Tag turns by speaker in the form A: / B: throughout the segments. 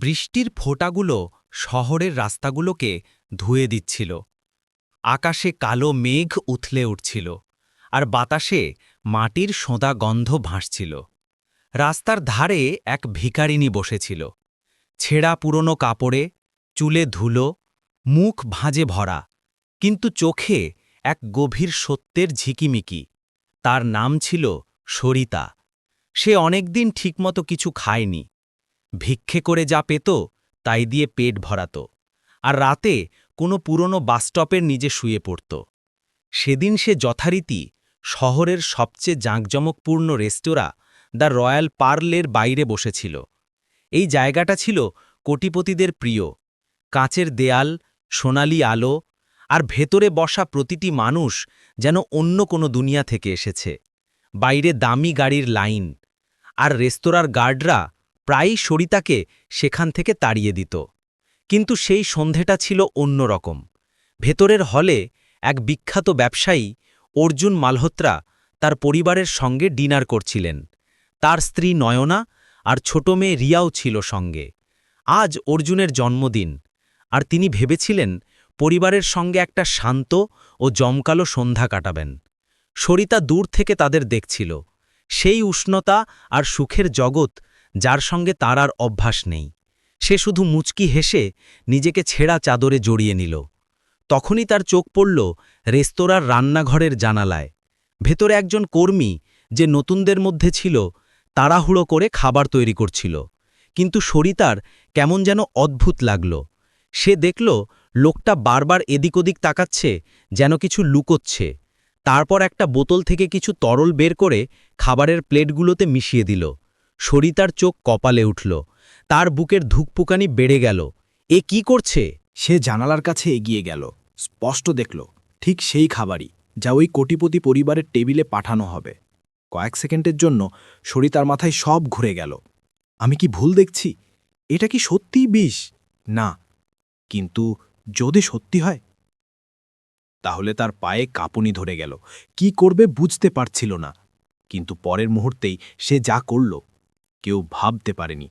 A: বৃষ্টির ফোঁটাগুলো শহরের রাস্তাগুলোকে ধুয়ে দিচ্ছিল। আকাশে কালো মেঘ উথলে উঠছিল আর বাতাসে মাটির সোঁদা গন্ধ ভাসছিল। রাস্তার ধারে এক ভিখারিনী বসেছিল। ছেঁড়া পুরনো কাপড়ে, চুলে ধুলো, মুখ ভাঁজে ভরা, কিন্তু চোখে এক গভীর সত্যের ঝিকিমিকি। তার নাম ছিল সরিতা। সে অনেকদিন ঠিকমতো কিছু খায়নি। ভিক্ষে করে যা পেত, তাই দিয়ে পেট ভরাত। আর রাতে কোনো পুরনো বাসস্টপের নিজে শুয়ে পড়ত। সেদিন সে যথারীতি শহরের সবচেয়ে জাঁকজমকপূর্ণ রেস্তোরাঁ, দ্য রয়্যাল পার্লের বাইরে বসেছিল। এই জায়গাটা ছিল কোটিপতিদের প্রিয়। কাঁচের দেয়াল, সোনালি আলো, আর ভেতরে বসা প্রতিটি মানুষ যেন অন্য কোনো দুনিয়া থেকে এসেছে। বাইরে দামি গাড়ির লাইন। আর রেস্তোরাঁর গার্ডরা প্রায়ই সরিতাকে সেখান থেকে তাড়িয়ে দিত। কিন্তু সেই সন্ধেটা ছিল অন্যরকম ভেতরের হলে এক বিখ্যাত ব্যবসায়ী অর্জুন মালহোত্রা তার পরিবারের সঙ্গে ডিনার করছিলেন। তার স্ত্রী নয়না আর ছোট মেয়ে রিয়াও ছিল সঙ্গে। আজ অর্জুনের জন্মদিন, আর তিনি ভেবেছিলেন পরিবারের সঙ্গে একটা শান্ত ও জমকালো সন্ধ্যা কাটাবেন। সরিতা দূর থেকে তাদের দেখছিল। সেই উষ্ণতা আর সুখের জগৎ যার সঙ্গে তার আর অভ্যাস নেই। সে শুধু মুচকি হেসে নিজেকে ছেঁড়া চাদরে জড়িয়ে নিল। তখনই তার চোখ পড়ল রেস্তোরাঁর রান্নাঘরের জানালায়। ভেতরে একজন কর্মী যে নতুনদের মধ্যে ছিল, তাড়াহুড়ো করে খাবার তৈরি করছিল। কিন্তু সরিতার কেমন যেন অদ্ভুত লাগল। সে দেখল, লোকটা বারবার এদিক ওদিক তাকাচ্ছে, যেন কিছু লুকোচ্ছে। তারপর একটা বোতল থেকে কিছু তরল বের করে খাবারের প্লেটগুলোতে মিশিয়ে দিল। সরিতার চোখ কপালে উঠল। তার বুকের ধুকপুকানি বেড়ে গেল। এ কি করছে?
B: সে জানালার কাছে এগিয়ে গেল, স্পষ্ট দেখল, ঠিক সেই খাবারই, যা ওই কোটিপতি পরিবারের টেবিলে পাঠানো হবে। কয়েক সেকেন্ডের জন্য সরিতার মাথায় সব ঘুরে গেল। আমি কি ভুল দেখছি? এটা কি সত্যিই বিষ? না, কিন্তু যদি সত্যি হয়? তাহলে তার পায়ে কাঁপুনি ধরে গেল। কি করবে বুঝতে পারছিল না, কিন্তু পরের মুহূর্তেই সে যা করল কেউ ভাবতে পারেনি।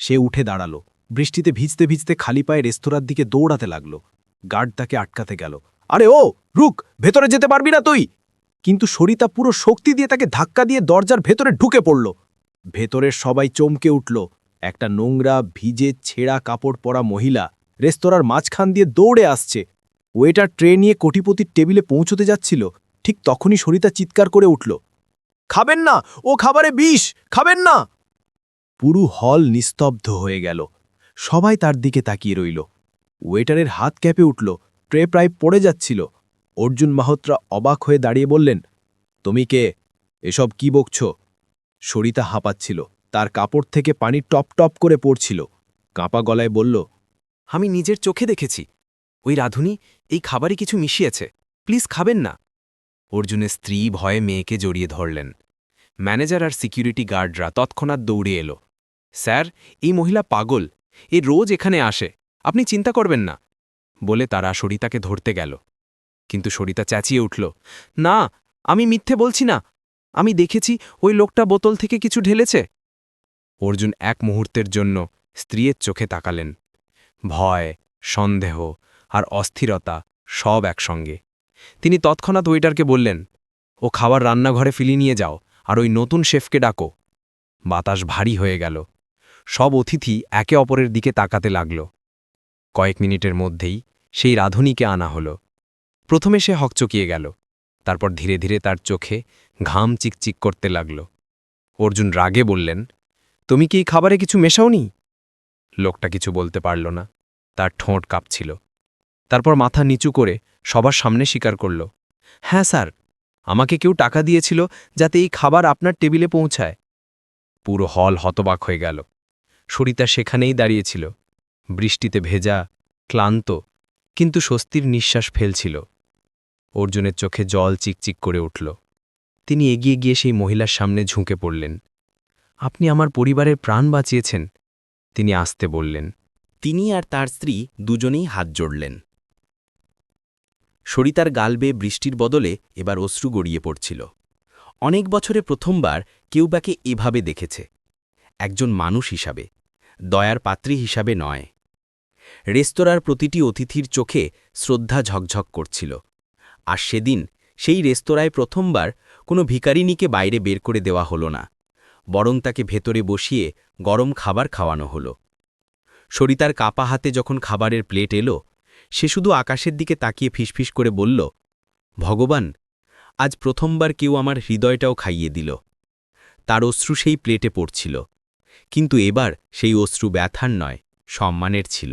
B: সে উঠে দাঁড়াল, বৃষ্টিতে ভিজতে ভিজতে খালি পায়ে রেস্তোরাঁর দিকে দৌড়াতে লাগল। গার্ড তাকে আটকাতে গেল। আরে ও, রুক, ভেতরে যেতে পারবি না তুই! কিন্তু সরিতা পুরো শক্তি দিয়ে তাকে ধাক্কা দিয়ে দরজার ভেতরে ঢুকে পড়ল। ভেতরের সবাই চমকে উঠল। একটা নোংরা, ভিজে, ছেঁড়া কাপড় পরা মহিলা রেস্তোরাঁর মাঝখান দিয়ে দৌড়ে আসছে। ওয়েটার ট্রে নিয়ে কোটিপতির টেবিলে পৌঁছতে যাচ্ছিল। ঠিক তখনই সরিতা চিৎকার করে উঠল, খাবেন না, ও খাবারে বিষ, খাবেন না! পুরো হল নিস্তব্ধ হয়ে গেল। সবাই তার দিকে তাকিয়ে রইল। ওয়েটারের হাত ক্যাপে উঠল, ট্রে প্রায় পড়ে যাচ্ছিল। অর্জুন মাহোত্রা অবাক হয়ে দাঁড়িয়ে বললেন, তুমি কে? এসব কি বকছ? সরিতা হাঁপাচ্ছিল, তার কাপড় থেকে পানি টপ টপ করে পড়ছিল। কাঁপা গলায় বলল,
A: আমি নিজের চোখে দেখেছি। ওই রাধুনি, এই খাবারে কিছু মিশিয়েছে। প্লিজ খাবেন না। অর্জুনের স্ত্রী ভয়ে মেয়েকে জড়িয়ে ধরলেন। ম্যানেজার আর সিকিউরিটি গার্ডরা তৎক্ষণাৎ দৌড়ে এলো। স্যার, এই মহিলা পাগল। এ রোজ এখানে আসে। আপনি চিন্তা করবেন না। বলে তারা সরিতাকে ধরতে গেল। কিন্তু সরিতা চেঁচিয়ে উঠল, না, আমি মিথ্যে বলছি না। আমি দেখেছি ওই লোকটা বোতল থেকে কিছু ঢেলেছে। অর্জুন এক মুহূর্তের জন্য স্ত্রীর চোখে তাকালেন। ভয়, সন্দেহ আর অস্থিরতা সব একসঙ্গে। তিনি তৎক্ষণাৎ ওয়েটারকে বললেন, ও খাবার রান্নাঘরে ফিলি নিয়ে যাও, আর ওই নতুন শেফকে ডাকো। বাতাস ভারী হয়ে গেল। সব অতিথি একে অপরের দিকে তাকাতে লাগল। কয়েক মিনিটের মধ্যেই সেই রাধুনীকে আনা হল। প্রথমে সে হকচকিয়ে গেল, তারপর ধীরে ধীরে তার চোখে ঘাম চিকচিক করতে লাগল। অর্জুন রাগে বললেন, তুমি কি খাবারে কিছু মেশাওনি? লোকটা কিছু বলতে পারল না, তার ঠোঁট কাঁপছিল। তারপর মাথা নিচু করে সবার সামনে স্বীকার করল হ্যাঁ স্যার, আমাকে কেউ টাকা দিয়েছিল যাতে এই খাবার আপনার টেবিলে পৌঁছায়। পুরো হল হতবাক হয়ে গেল। সরিতা সেখানেই দাঁড়িয়েছিল। বৃষ্টিতে ভেজা, ক্লান্ত, কিন্তু স্বস্তির নিঃশ্বাস ফেলছিল। অর্জুনের চোখে জল চিকচিক করে উঠল। তিনি এগিয়ে গিয়ে সেই মহিলার সামনে ঝুঁকে পড়লেন। আপনি আমার পরিবারের প্রাণ বাঁচিয়েছেন, তিনি আসতে বললেন। তিনি আর তার স্ত্রী দুজনেই হাত জড়লেন। সরিতার গাল বেয়ে বৃষ্টির বদলে এবার অশ্রু গড়িয়ে পড়ছিল। অনেক বছরে প্রথমবার কেউ বাকে এভাবে দেখেছে। একজন মানুষ হিসাবে।
C: দয়ার পাত্রী হিসাবে নয়। রেস্তোরাঁর প্রতিটি অতিথির চোখে শ্রদ্ধা ঝকঝক করছিল। আর সেদিন সেই রেস্তোরাঁয় প্রথমবার কোনো ভিকারিনীকে বাইরে বের করে দেওয়া হলো না, বরং তাকে ভেতরে বসিয়ে গরম খাবার খাওয়ানো হলো। সরিতার কাপা হাতে যখন খাবারের প্লেট এলো, সে শুধু আকাশের দিকে তাকিয়ে ফিসফিস করে বলল, ভগবান, আজ প্রথমবার কেউ আমার হৃদয়টাও খাইয়ে দিল। তার অশ্রু সেই প্লেটে পড়ছিল। কিন্তু এবার সেই অশ্রু ব্যথার নয় সম্মানের ছিল।